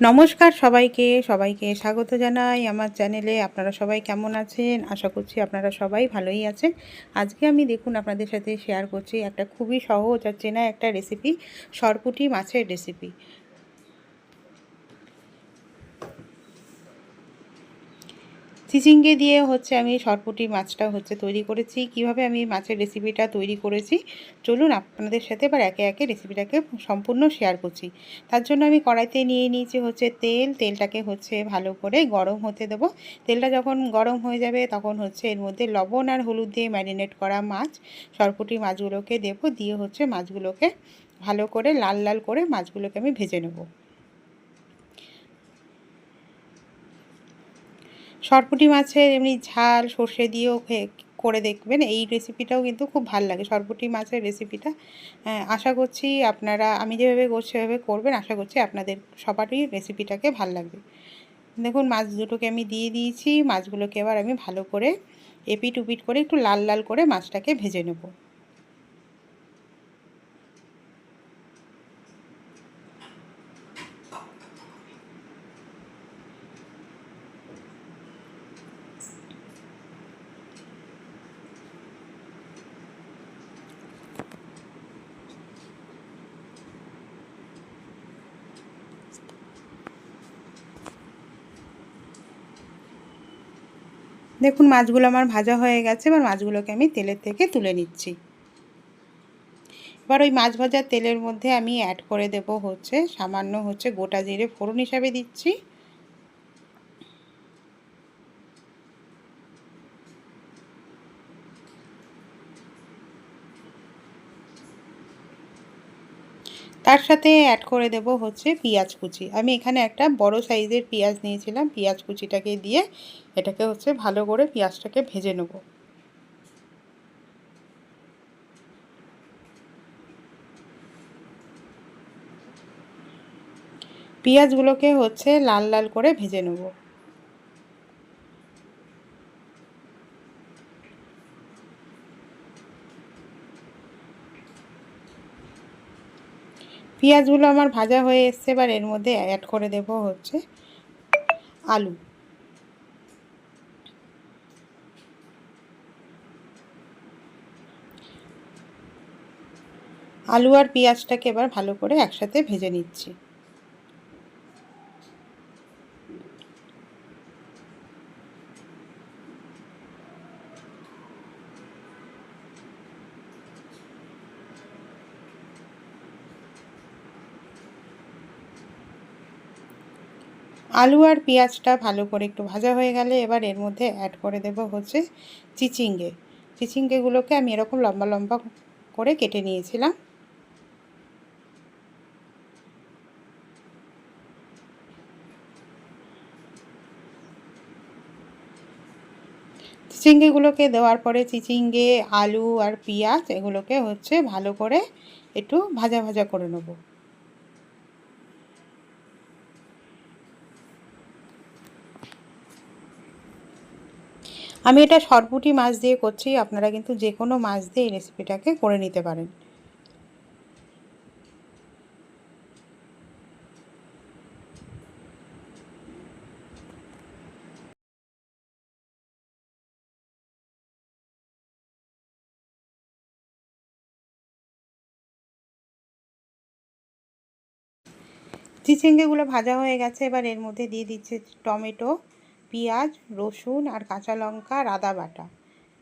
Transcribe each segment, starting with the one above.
নমস্কার সবাইকে সবাইকে স্বাগত জানাই আমার চ্যানেলে। আপনারা সবাই কেমন আছেন? আশা করছি আপনারা সবাই ভালোই আছেন। আজকে আমি দেখুন আপনাদের সাথে শেয়ার করছি একটা খুবই সহজ আর চেনা একটা রেসিপি সরপুটি মাছের রেসিপি চিচিঙ্গে দিয়ে হচ্ছে আমি সরপুটি মাছটা হচ্ছে তৈরি করেছি। কীভাবে আমি মাছের রেসিপিটা তৈরি করেছি? চলুন আপনাদের সাথে এবার একে একে রেসিপিটাকে সম্পূর্ণ শেয়ার করছি। তার জন্য আমি কড়াইতে নিয়ে নিয়েছি হচ্ছে তেল। তেলটাকে হচ্ছে ভালো করে গরম হতে দেবো। তেলটা যখন গরম হয়ে যাবে তখন হচ্ছে এর মধ্যে লবণ আর হলুদ দিয়ে ম্যারিনেট করা মাছ, সরপুটি মাছগুলোকে দেবো। দিয়ে হচ্ছে মাছগুলোকে ভালো করে লাল লাল করে মাছগুলোকে আমি ভেজে নেব। সরপুটি মাছের এমনি ঝাল, সর্ষে দিয়েও করে দেখবেন। এই রেসিপিটাও কিন্তু খুব ভালো লাগে, সরপুটি মাছের রেসিপিটা আশা করছি আপনারা, আমি যেভাবে করছি সেভাবে করবেন, আশা করছি আপনাদের সবারই রেসিপিটাকে ভালো লাগবে। দেখুন, মাছ দুটোকে আমি দিয়ে দিয়েছি, মাছগুলোকে এবার আমি ভালো করে এপিট উপিট করে একটু লাল লাল করে মাছটাকে ভেজে নেব। দেখুন, মাছগুলো আমার ভাজা হয়ে গেছে। এবার মাছগুলোকে আমি তেলের থেকে তুলে নিচ্ছি। এবার ওই মাছ ভাজার তেলের মধ্যে আমি অ্যাড করে দেব হচ্ছে সামান্য হচ্ছে গোটা জিরে ফোড়ন হিসাবে দিচ্ছি। তার সাথে অ্যাড করে দেব হচ্ছে পেঁয়াজ কুচি। আমি এখানে একটা বড় সাইজের পেঁয়াজ নিয়েছিলাম। পেঁয়াজ কুচিটাকে দিয়ে এটাকে হচ্ছে ভালো করে পেঁয়াজটাকে ভেজে নেব। পেঁয়াজগুলোকে হচ্ছে লাল লাল করে ভেজে নেব। পেঁয়াজগুলো আমার ভাজা হয়ে এসছে, এবার এর মধ্যে অ্যাড করে দেব হচ্ছে আলু। আলু আর পেঁয়াজটাকে এবার ভালো করে একসাথে ভেজে নিচ্ছি। আলু আর পেঁয়াজটা ভালো করে একটু ভাজা হয়ে গেলে এবার এর মধ্যে অ্যাড করে দেব হচ্ছে চিচিঙ্গে। চিচিঙ্গেগুলোকে আমি এরকম লম্বা লম্বা করে কেটে নিয়েছিলাম। চিচিঙ্গেগুলোকে দেওয়ার পরে চিচিঙ্গে, আলু আর পেঁয়াজ এগুলোকে হচ্ছে ভালো করে একটু ভাজা ভাজা করে নেব। আমি এটা সরপুটি মাছ দিয়ে করছি, আপনারা কিন্তু যে কোনো মাছ দিয়ে এই রেসিপিটাকে করে নিতে পারেন। চিচিঙ্গেগুলো ভাজা হয়ে গেছে, এবার এর মধ্যে দিয়ে দিচ্ছে টমেটো। পেঁয়াজ, রসুন আর কাঁচা লঙ্কা, আদা বাটা।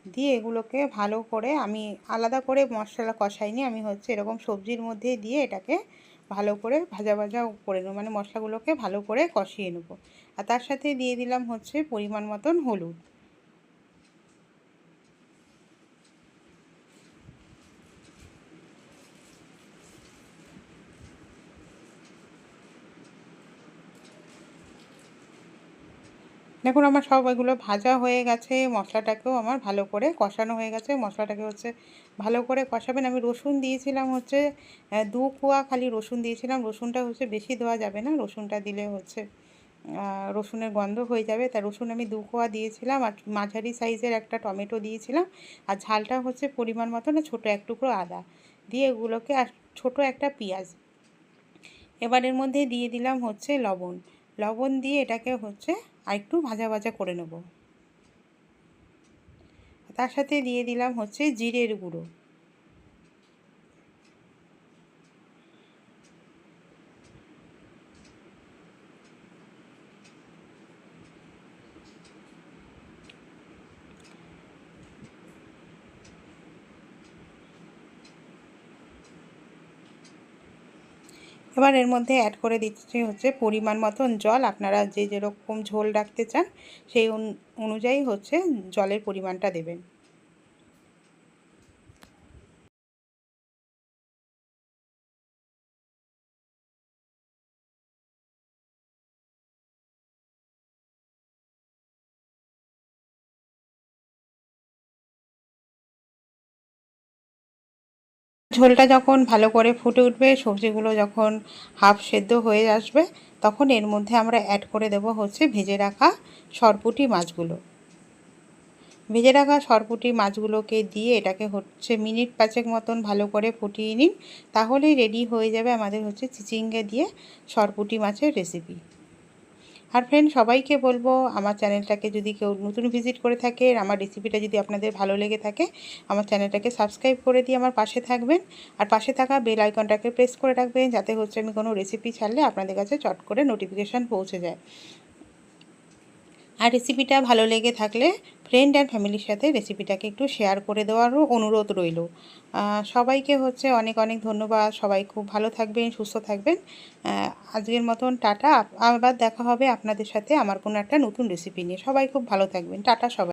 দিয়ে এগুলোকে ভালো করে আমি আলাদা করে মশলা কষাইনি, আমি হচ্ছে এরকম সবজির মধ্যে দিয়ে এটাকে ভালো করে ভাজা ভাজা করে নেব মানে মশলাগুলোকে ভালো করে কষিয়ে নেব। আর তার সাথে দিয়ে দিলাম হচ্ছে পরিমাণ মতন হলুদ। দেখুন, আমার সব এগুলো ভাজা হয়ে গেছে, মশলাটাকেও আমার ভালো করে কষানো হয়ে গেছে। মশলাটাকে হচ্ছে ভালো করে কষাবেন। আমি রসুন দিয়েছিলাম হচ্ছে দু কোয়া খালি রসুন দিয়েছিলাম। রসুনটা হচ্ছে বেশি দেওয়া যাবে না। রসুনটা দিলে হচ্ছে রসুনের গন্ধ হয়ে যাবে। তাই রসুন আমি দু কোয়া দিয়েছিলাম আর মাঝারি সাইজের একটা টমেটো দিয়েছিলাম। আর ঝালটা হচ্ছে পরিমাণ মতো না, ছোটো এক টুকরো আদা। দিয়ে এগুলোকে আর ছোটো একটা পেঁয়াজ। এবারের মধ্যে দিয়ে দিলাম হচ্ছে লবণ। লবণ দিয়ে এটাকে হচ্ছে আরেকটু ভাজা ভাজা করে নেব। তার সাথে দিয়ে দিলাম হচ্ছে জিরের গুঁড়ো। এবার এর মধ্যে অ্যাড করে দিচ্ছি হচ্ছে পরিমাণ মতন জল। আপনারা যে যেরকম ঝোল রাখতে চান, সেই অনুযায়ী হচ্ছে জলের পরিমাণটা দেবেন। ঝোলটা যখন ভালো করে ফুটে উঠবে, সবজিগুলো যখন হাফ সেদ্ধ হয়ে আসবে, তখন এর মধ্যে আমরা অ্যাড করে দেব হচ্ছে ভেজে রাখা সরপুটি মাছগুলো। ভেজে রাখা সরপুটি মাছগুলোকে দিয়ে এটাকে হচ্ছে মিনিট পাঁচেক মতন ভালো করে ফুটিয়ে নিন, তাহলেই রেডি হয়ে যাবে আমাদের হচ্ছে চিচিঙ্গে দিয়ে সরপুটি মাছের রেসিপি আর ফ্রেন্ড সবাইকে বলব, আমার চ্যানেলটাকে যদি কেউ নতুন ভিজিট করে থাকে আমার রেসিপিটা যদি আপনাদের ভালো লেগে থাকে, আমার চ্যানেলটাকে সাবস্ক্রাইব করে দিয়ে আমার পাশে থাকবেন। আর পাশে থাকা বেল আইকনটাকে প্রেস করে রাখবেন, যাতে হচ্ছে আমি কোনো রেসিপি ছাড়লে আপনাদের কাছে চট করে নোটিফিকেশান পৌঁছে যায়। আর রেসিপিটা ভালো লেগে থাকলে ফ্রেন্ড অ্যান্ড ফ্যামিলির সাথে রেসিপিটাকে একটু শেয়ার করে দেওয়ারও অনুরোধ রইল। সবাইকে হচ্ছে অনেক অনেক ধন্যবাদ। সবাই খুব ভালো থাকবেন, সুস্থ থাকবেন। আজকের মতন টাটা। আবার দেখা হবে আপনাদের সাথে আমার কোনো একটা নতুন রেসিপি নিয়ে। সবাই খুব ভালো থাকবেন। টাটা সবাই।